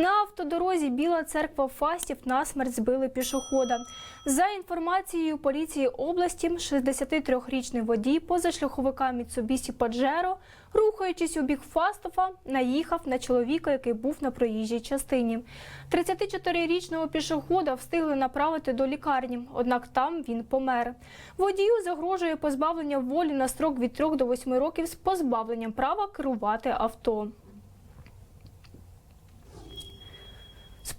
На автодорозі Біла церква Фастів насмерть збили пішохода. За інформацією поліції області, 63-річний водій позашляховика Mitsubishi Pajero, рухаючись у бік Фастова, наїхав на чоловіка, який був на проїжджій частині. 34-річного пішохода встигли направити до лікарні, однак там він помер. Водію загрожує позбавлення волі на строк від 3 до 8 років з позбавленням права керувати авто.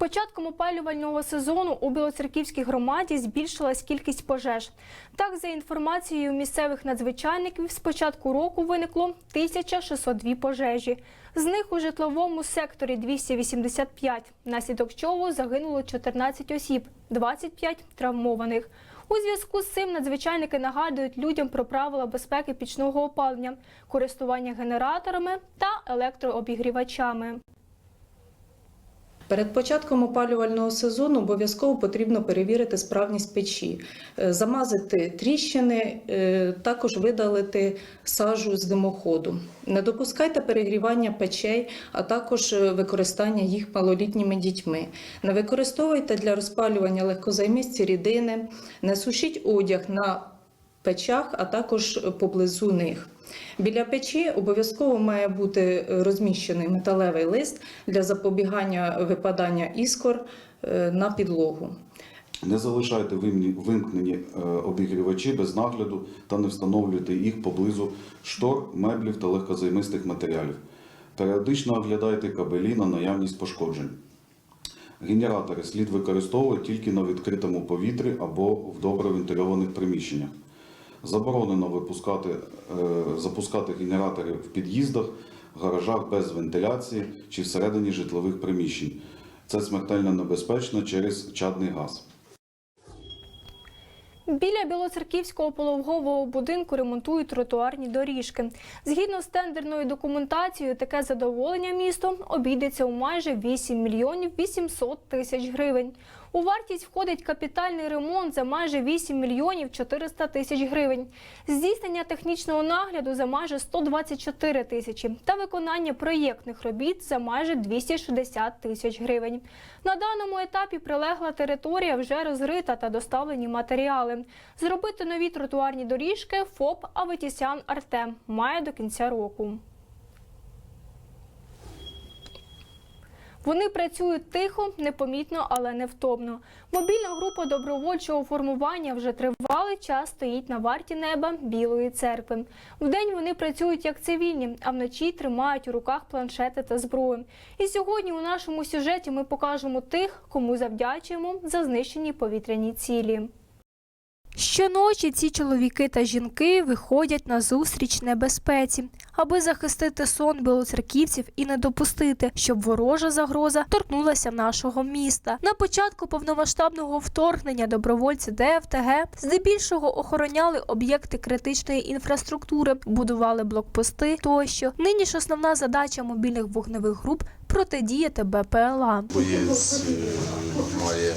Початком опалювального сезону у Білоцерківській громаді збільшилась кількість пожеж. Так, за інформацією місцевих надзвичайників, з початку року виникло 1602 пожежі. З них у житловому секторі 285, внаслідок чого загинуло 14 осіб, 25 травмованих. У зв'язку з цим надзвичайники нагадують людям про правила безпеки пічного опалення, користування генераторами та електрообігрівачами. Перед початком опалювального сезону обов'язково потрібно перевірити справність печі, е, замазати тріщини, е, також видалити сажу з димоходу. Не допускайте перегрівання печей, а також е, використання їх малолітніми дітьми. Не використовуйте для розпалювання легкозаймисті рідини, не сушіть одяг на печах, а також поблизу них. Біля печі обов'язково має бути розміщений металевий лист для запобігання випадання іскор е, на підлогу. Не залишайте вимкнені е, обігрівачі без нагляду та не встановлюйте їх поблизу штор, меблів та легкозаймистих матеріалів. Періодично оглядайте кабелі на наявність пошкоджень. Генератори слід використовувати тільки на відкритому повітрі або в добре вентильованих приміщеннях. Заборонено випускати, е, запускати генератори в під'їздах, гаражах без вентиляції чи всередині житлових приміщень. Це смертельно небезпечно через чадний газ. Біля Білоцерківського пологового будинку ремонтують тротуарні доріжки. Згідно з тендерною документацією, таке задоволення місто обійдеться у майже 8 мільйонів 800 тисяч гривень. У вартість входить капітальний ремонт за майже 8 мільйонів 400 тисяч гривень, здійснення технічного нагляду за майже 124 тисячі та виконання проєктних робіт за майже 260 тисяч гривень. На даному етапі прилегла територія вже розрита та доставлені матеріали. Зробити нові тротуарні доріжки ФОП Аветісян Артем має до кінця року. Вони працюють тихо, непомітно, але невтомно. Мобільна група добровольчого формування вже тривалий час стоїть на варті неба Білої церкви. Вдень вони працюють як цивільні, а вночі тримають у руках планшети та зброю. І сьогодні у нашому сюжеті ми покажемо тих, кому завдячуємо за знищені повітряні цілі. Щоночі ці чоловіки та жінки виходять на зустріч небезпеці, аби захистити сон білоцерківців і не допустити, щоб ворожа загроза торкнулася нашого міста. На початку повномасштабного вторгнення добровольці ДФТГ здебільшого охороняли об'єкти критичної інфраструктури, будували блокпости тощо. Нині ж основна задача мобільних вогневих груп протидіяти БПЛА. Боєць е, має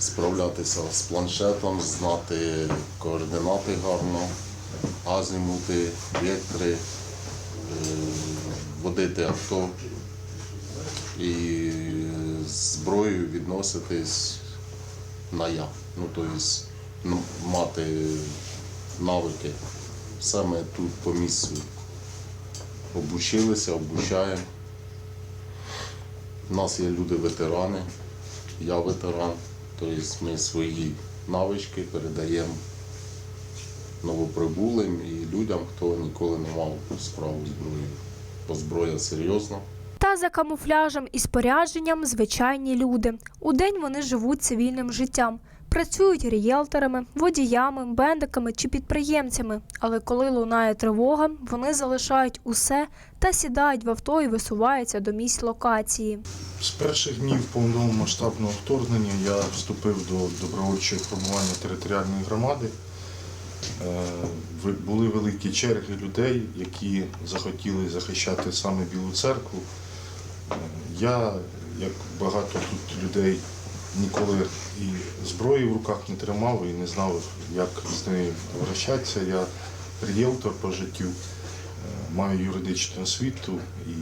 справлятися з планшетом, знати координати гарно, азімути, вектори, е, водити авто і зброєю відноситись на я. Ну, тобто мати навики. Саме тут по місцю обучилися, обучаємо. У нас є люди-ветерани, я ветеран, тобто ми свої навички передаємо новоприбулим і людям, хто ніколи не мав справу зброєю. Бо зброя серйозна. Та за камуфляжем і спорядженням звичайні люди. Удень вони живуть цивільним життям, працюють рієлторами, водіями, бендиками чи підприємцями. Але коли лунає тривога, вони залишають усе та сідають в авто і висуваються до місць локації. З перших днів повномасштабного вторгнення я вступив до добровольчого формування територіальної громади. Е, Були великі черги людей, які захотіли захищати саме Білу церкву. Е, Я, як багато тут людей, ніколи і зброї в руках не тримав і не знав, як з нею обращатися. Я рієлтор по життю, е, маю юридичну освіту і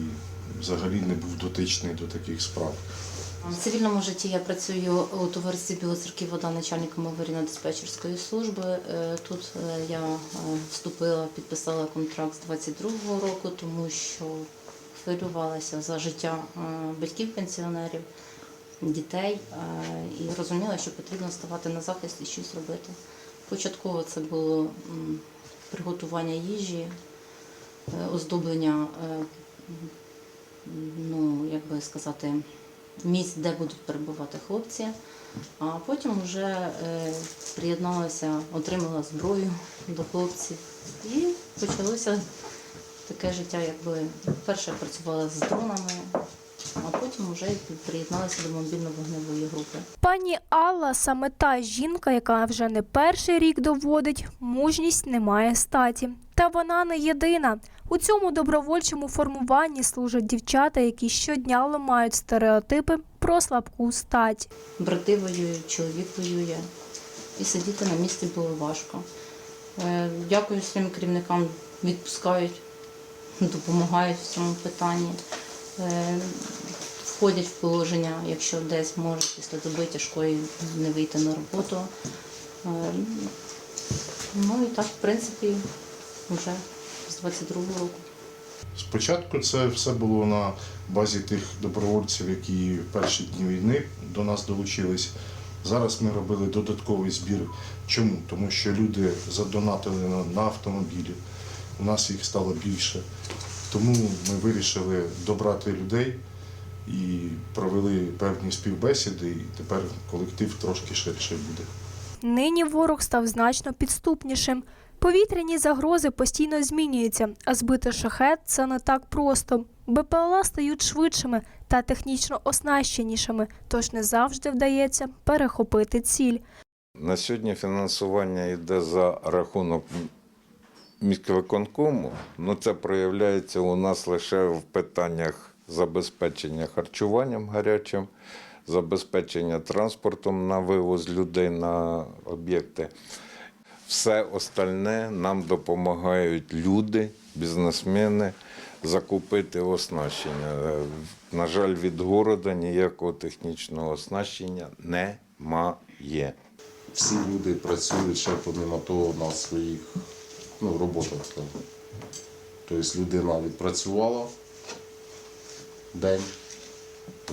взагалі не був дотичний до таких справ. В цивільному житті я працюю у товаристві Білоцерків вода начальником аварійно-диспетчерської служби. Е, Тут е, я вступила, підписала контракт з 22-го року, тому що хвилювалася за життя батьків пенсіонерів, дітей і розуміла, що потрібно ставати на захист і щось робити. Початково це було приготування їжі, е, оздоблення, е, ну як би сказати місць, де будуть перебувати хлопці. А потім вже е, приєдналася, отримала зброю до хлопців і почалося таке життя, якби перше працювала з дронами, а потім вже приєдналася до мобільно-вогневої групи. Пані Алла саме та жінка, яка вже не перший рік доводить, мужність не має статі. Та вона не єдина. У цьому добровольчому формуванні служать дівчата, які щодня ламають стереотипи про слабку стать. Брати воюють, чоловік воює. І сидіти на місці було важко. Е, Дякую своїм керівникам, відпускають, допомагають в цьому питанні. Е, Входять в положення, якщо десь може після доби тяжкої не вийти на роботу. Е, Ну і так, в принципі, вже з 22-го року. Спочатку це все було на базі тих добровольців, які в перші дні війни до нас долучились. Зараз ми робили додатковий збір. Чому? Тому що люди задонатили на, на автомобілі. У нас їх стало більше. Тому ми вирішили добрати людей і провели певні співбесіди, і тепер колектив трошки ширший буде. Нині ворог став значно підступнішим. Повітряні загрози постійно змінюються, а збити шахет це не так просто. БПЛА стають швидшими та технічно оснащенішими, тож не завжди вдається перехопити ціль. На сьогодні фінансування йде за рахунок міськвиконкому. Ну, це проявляється у нас лише в питаннях забезпечення харчуванням гарячим, забезпечення транспортом на вивоз людей на об'єкти. Все остальне нам допомагають люди, бізнесмени закупити оснащення. Е, На жаль, від города ніякого технічного оснащення немає. Всі люди працюють ще помимо того на своїх ну, роботах. скажімо. Тобто людина відпрацювала день,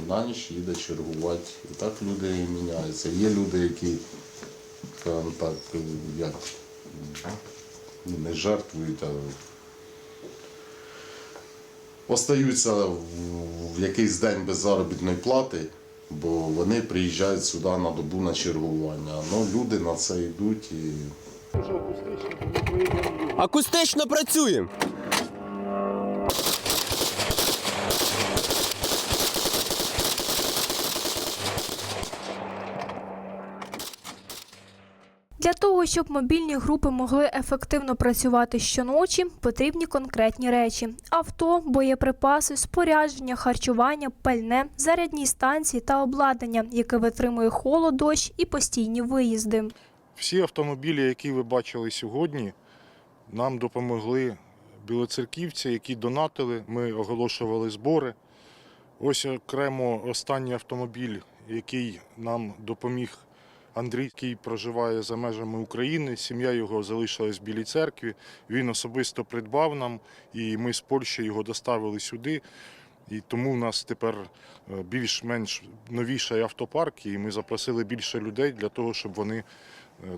на ніч їде чергувати. І так люди міняються. Є люди, які, так, як ну, не жертвують, а остаються в якийсь день без заробітної плати, бо вони приїжджають сюди на добу на чергування. Ну, люди на це йдуть і Акустично працюємо. Для того, щоб мобільні групи могли ефективно працювати щоночі, потрібні конкретні речі: авто, боєприпаси, спорядження, харчування, пальне, зарядні станції та обладнання, яке витримує холод, дощ і постійні виїзди. Всі автомобілі, які ви бачили сьогодні, нам допомогли білоцерківці, які донатили. Ми оголошували збори. Ось окремо останній автомобіль, який нам допоміг Андрій, який проживає за межами України. Сім'я його залишилась в Білій церкві. Він особисто придбав нам, і ми з Польщі його доставили сюди. І тому в нас тепер е, більш-менш новіший автопарк, і ми запросили більше людей для того, щоб вони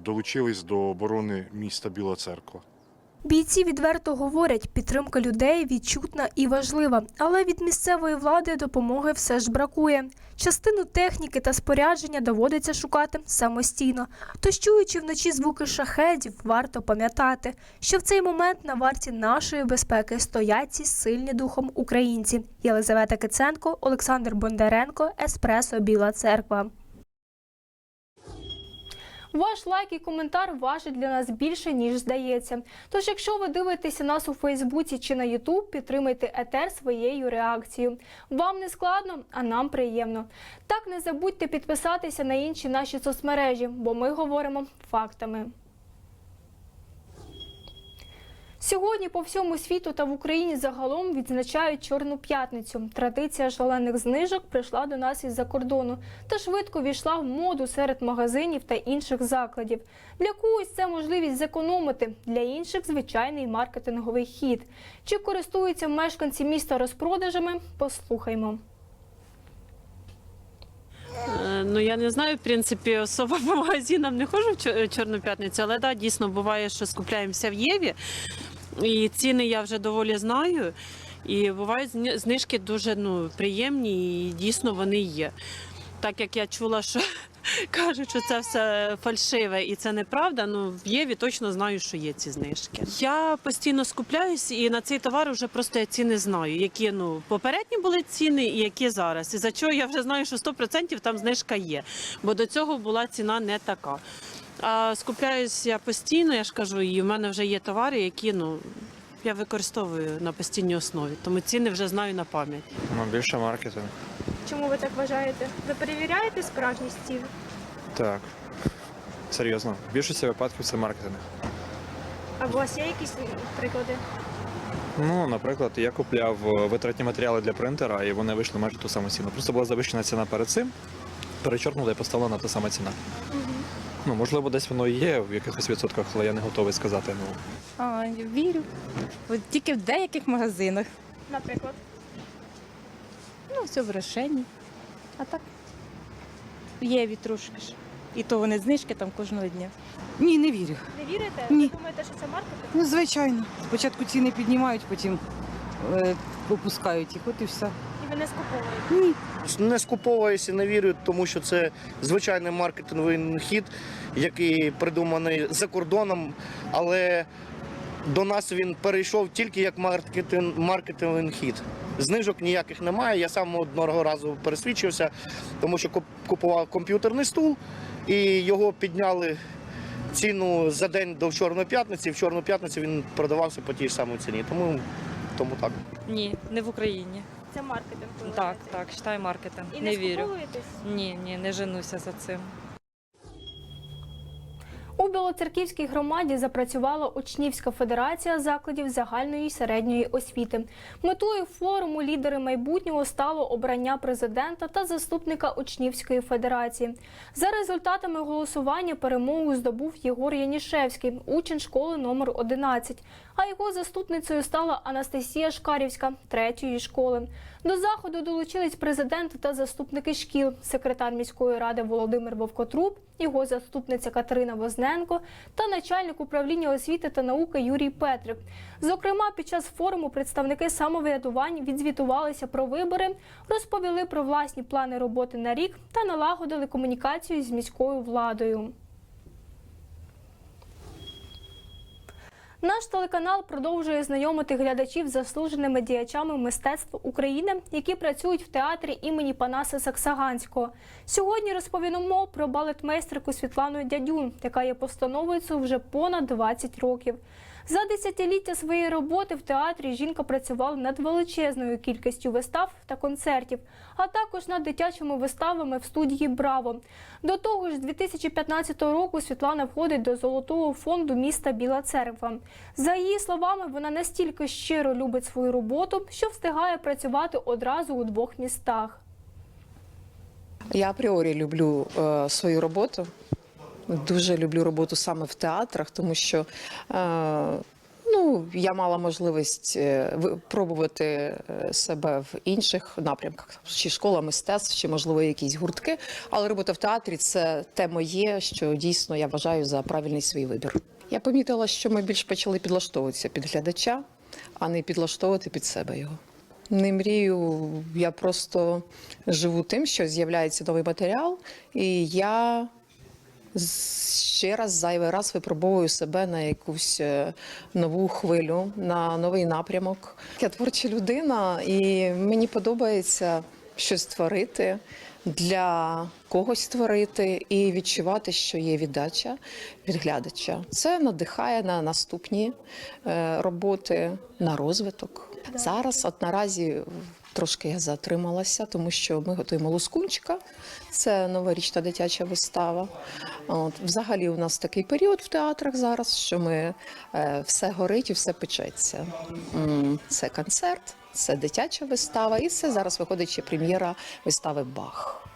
долучились до оборони міста Біла Церква. Бійці відверто говорять, підтримка людей відчутна і важлива, але від місцевої влади допомоги все ж бракує. Частину техніки та спорядження доводиться шукати самостійно. Тож, чуючи вночі звуки шахедів, варто пам'ятати, що в цей момент на варті нашої безпеки стоять ці сильні духом українці. Єлизавета Киценко, Олександр Бондаренко, Еспресо Біла Церква. Ваш лайк і коментар важить для нас більше, ніж здається. Тож, якщо ви дивитеся нас у Фейсбуці чи на Ютуб, підтримайте етер своєю реакцією. Вам не складно, а нам приємно. Так не забудьте підписатися на інші наші соцмережі, бо ми говоримо фактами. Сьогодні по всьому світу та в Україні загалом відзначають Чорну п'ятницю. Традиція шалених знижок прийшла до нас із-за кордону та швидко війшла в моду серед магазинів та інших закладів. Для когось це можливість зекономити, для інших звичайний маркетинговий хід. Чи користуються мешканці міста розпродажами? Послухаймо. Е, Ну я не знаю, в принципі, особо по магазинам не ходжу в Чорну п'ятницю, але да, дійсно буває, що скупляємося в Єві. І ціни я вже доволі знаю. І бувають знижки дуже ну, приємні, і дійсно вони є. Так як я чула, що кажуть, що це все фальшиве і це неправда, ну в Єві точно знаю, що є ці знижки. Я постійно скупляюсь і на цей товар вже просто я ціни знаю, які ну попередні були ціни і які зараз. І за чого я вже знаю, що 100% там знижка є, бо до цього була ціна не така. А скупляюсь я постійно, я ж кажу, і в мене вже є товари, які ну. Я використовую на постійній основі, тому ціни вже знаю на пам'ять. Ну, більше маркетинг. Чому ви так вважаєте? Ви перевіряєте справжність цін? Так. Серйозно. В більшості випадків це маркетинг. А у вас є якісь приклади? Ну, наприклад, я купляв е, витратні матеріали для принтера, і вони вийшли майже ту саму ціну. Просто була завищена ціна перед цим, перечоркнула і поставлена та сама ціна. Ну, можливо, десь воно і є в якихось відсотках, але я не готовий сказати. Ну, А, вірю. От тільки в деяких магазинах. Наприклад. Ну, все в решенні. А так є трошки ж. І то вони знижки там кожного дня. Ні, не вірю. Не вірите? Ні. Ви думаєте, що це маркетинг? Ну, звичайно. Спочатку ціни піднімають, потім е, опускають їх, от і все. Ви не скуповуєте? Ні. Не скуповуюся, не вірю, тому що це звичайний маркетинговий хід, який придуманий за кордоном, але до нас він перейшов тільки як маркетинг, маркетинговий хід. Знижок ніяких немає. Я сам одного разу пересвідчився, тому що купував комп'ютерний стул і його підняли ціну за день до Чорної п'ятниці. В Чорну п'ятницю він продавався по тій ж самій ціні. Тому, тому так. Ні, не в Україні. Це маркетинг. Так, так, читай маркетинг. І не, не, вірю. скуповуєтесь? Ні, ні, не женуся за цим. Білоцерківській громаді запрацювала Учнівська федерація закладів загальної і середньої освіти. Метою форуму лідери майбутнього стало обрання президента та заступника Учнівської федерації. За результатами голосування перемогу здобув Єгор Янішевський, учень школи номер 11. А його заступницею стала Анастасія Шкарівська, третьої школи. До заходу долучились президенти та заступники шкіл, секретар міської ради Володимир Вовкотруб, його заступниця Катерина Возненко та начальник управління освіти та науки Юрій Петрик. Зокрема, під час форуму представники самоврядувань відзвітувалися про вибори, розповіли про власні плани роботи на рік та налагодили комунікацію з міською владою. Наш телеканал продовжує знайомити глядачів з заслуженими діячами мистецтва України, які працюють в театрі імені Панаса Саксаганського. Сьогодні розповімо про балетмейстерку Світлану Дядюн, яка є постановицею вже понад 20 років. За десятиліття своєї роботи в театрі жінка працювала над величезною кількістю вистав та концертів, а також над дитячими виставами в студії Браво. До того ж, з 2015 року Світлана входить до золотого фонду міста Біла Церква. За її словами, вона настільки щиро любить свою роботу, що встигає працювати одразу у двох містах. Я апріорі люблю е, свою роботу. Дуже люблю роботу саме в театрах, тому що е, ну, я мала можливість е, пробувати е, себе в інших напрямках, чи школа мистецтв, чи можливо якісь гуртки. Але робота в театрі це те моє, що дійсно я вважаю за правильний свій вибір. Я помітила, що ми більш почали підлаштовуватися під глядача, а не підлаштовувати під себе його. Не мрію, я просто живу тим, що з'являється новий матеріал, і я ще раз зайвий раз випробовую себе на якусь е, нову хвилю, на новий напрямок. Я творча людина, і мені подобається щось творити для когось творити і відчувати, що є віддача від глядача. Це надихає на наступні е, роботи, на розвиток. Зараз, от наразі, Трошки я затрималася, тому що ми готуємо Лускунчика. Це новорічна дитяча вистава. От, взагалі, у нас такий період в театрах зараз, що ми е, все горить і все печеться. Це концерт, це дитяча вистава, і це зараз виходить ще прем'єра вистави Бах.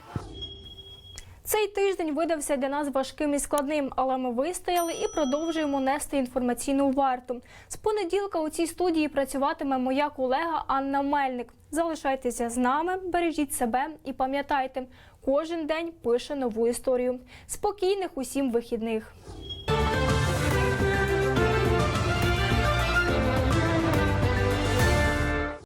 Цей тиждень видався для нас важким і складним, але ми вистояли і продовжуємо нести інформаційну варту. З понеділка у цій студії працюватиме моя колега Анна Мельник. Залишайтеся з нами, бережіть себе і пам'ятайте, кожен день пише нову історію. Спокійних усім вихідних.